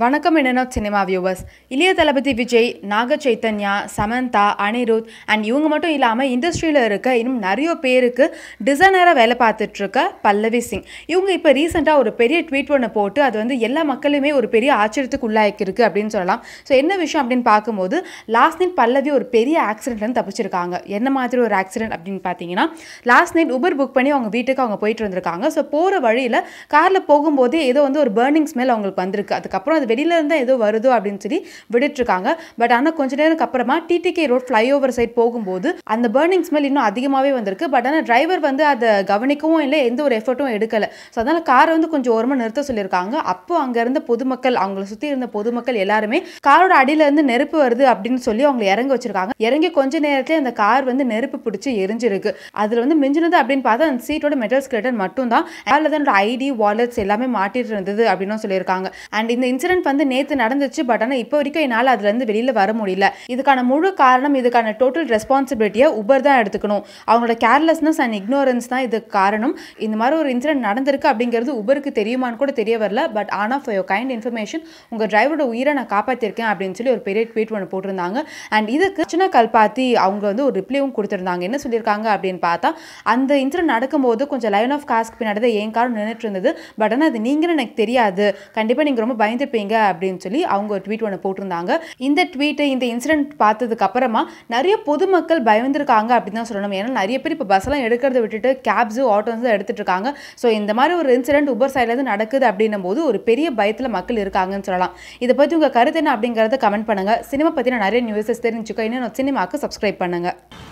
வணக்கம் என்னென்ன cinema viewers இளைய தளபதி விஜய் நாக சைத்தன்யா சமந்தா அனிருத் அண்ட் இவங்க மட்டும் இல்லாமல் இண்டஸ்ட்ரியில் இருக்க இன்னும் நிறைய பேருக்கு டிசைனராக வேலை பார்த்துட்ருக்க பல்லவி சிங். இவங்க இப்போ ரீசெண்டாக ஒரு பெரிய ட்வீட் ஒன்று போட்டு அது வந்து எல்லா மக்களுமே ஒரு பெரிய ஆச்சரியத்துக்கு உள்ளாயிருக்கு அப்படின்னு சொல்லலாம். ஸோ என்ன விஷயம் அப்படின்னு பார்க்கும்போது லாஸ்ட் நைட் பல்லவி ஒரு பெரிய ஆக்சிடென்ட்லேருந்து தப்பிச்சிருக்காங்க. என்ன மாதிரி ஒரு ஆக்சிடென்ட் அப்படின்னு பார்த்தீங்கன்னா லாஸ்ட் நைட் உபர் புக் பண்ணி அவங்க வீட்டுக்கு அவங்க போயிட்டு வந்திருக்காங்க ஸோ போகிற வழியில் காரில் போகும்போதே ஏதோ வந்து ஒரு பேர்னிங் ஸ்மெல் அவங்களுக்கு வந்திருக்கு. அதுக்கப்புறம் அது வெளியிலேருந்து தான் ஏதோ வருதோ அப்படின்னு சொல்லி விட்டுட்ருக்காங்க. பட் ஆனால் கொஞ்ச நேரம் அப்புறமா டிடிகே ரோட் ஃப்ளைஓவர் சைட் போகும்போது அந்த பேர்னிங் ஸ்மெல் இன்னும் அதிகமாகவே வந்திருக்கு. பட் ஆனால் டிரைவர் வந்து அதை கவனிக்கவும் இல்லை எந்த ஒரு எஃபர்ட்டும் எடுக்கலை. ஸோ அதனால் காரை வந்து கொஞ்சம் ஓரமாக நிறுத்த சொல்லியிருக்காங்க. அப்போ அங்கே இருந்த பொதுமக்கள் அவங்கள சுற்றி இருந்த பொதுமக்கள் எல்லாருமே காரோட அடியிலேருந்து நெருப்பு வருது அப்படின்னு சொல்லி அவங்களை இறங்க வச்சிருக்காங்க. இறங்கி கொஞ்ச நேரத்தில் அந்த கார் வந்து நெருப்பு பிடிச்சி எரிஞ்சிருக்கு. அதில் வந்து மிஞ்சினது அப்படின்னு பார்த்தா அந்த சீட்டோட மெட்டல் ஸ்கெலட்டன் மட்டும் தான் அதில் தான் ஐடி வாலெட்ஸ் எல்லாமே மாட்டிட்டு இருந்தது அப்படின்னு சொல்லியிருக்காங்க. அண்ட் இந்த இன்சிடென்ட் வந்து நேற்று நடந்துச்சு பட் ஆனால் இப்போ வரைக்கும் என்னால் அதுலேருந்து வெளியில் வர முடியல. இதுக்கான முழு காரணம் இதுக்கான டோட்டல் ரெஸ்பான்சிபிலிட்டியை உபர் தான் எடுத்துக்கணும். அவங்களோட கேர்லெஸ்னஸ் அண்ட் இக்னோரன்ஸ் தான் இதுக்கு காரணம். இந்த மாதிரி ஒரு இன்சிடென்ட் நடந்திருக்கு அப்படிங்கிறது உபருக்கு தெரியுமான்னு கூட தெரிய வரல. பட் ஆனால் ஃபார் யோர் கைண்ட் இன்ஃபர்மேஷன் உங்கள் டிரைவரோட உயிரை நான் காப்பாற்றிருக்கேன் அப்படின்னு சொல்லி ஒரு பெரிய ட்வீட் ஒன்று போட்டிருந்தாங்க. அண்ட் இதுக்கு சின்ன கல்பாத்தி அவங்க வந்து ஒரு ரிப்ளைவும் கொடுத்துருந்தாங்க. என்ன சொல்லியிருக்காங்க அப்படின்னு பார்த்தா அந்த இன்சிடென்ட் நடக்கும்போது கொஞ்சம் லைன் ஆஃப் காஸ்க் பின்னாடி தான் என் கார் நின்றுட்டு இருந்தது. பட் ஆனால் அது நீங்களும் எனக்கு தெரியாது. கண்டிப்பாக நீங்கள் ரொம்ப பயந்துருப்பீங்க. அப்படின்னு சொல்லி அவங்க ஒரு ட்வீட் ஒன்று போட்டிருந்தாங்க. இந்த ட்வீட்டை இந்த இன்சிடென்ட் பார்த்ததுக்கு அப்புறமா நிறைய பொதுமக்கள் பயந்துருக்காங்க அப்படின்னு தான் சொல்லணும். ஏன்னா நிறைய பேர் இப்போ பஸ்லாம் எடுக்கிறத விட்டுட்டு கேப்ஸு ஆட்டோஸ் தான் எடுத்துட்டு இருக்காங்க. ஸோ இந்த மாதிரி ஒரு இன்சிடென்ட் உபர் சைட்லேருந்து நடக்குது அப்படின்னும் போது ஒரு பெரிய பயத்தில் மக்கள் இருக்காங்கன்னு சொல்லலாம். இதை பற்றி உங்கள் கருத்து என்ன அப்படிங்கிறத கமெண்ட் பண்ணுங்கள் சினிமா பற்றின நிறைய நியூஸஸ் தெரிஞ்சுக்கோ. இன்னும் சினிமாவுக்கு சப்ஸ்கிரைப் பண்ணுங்கள்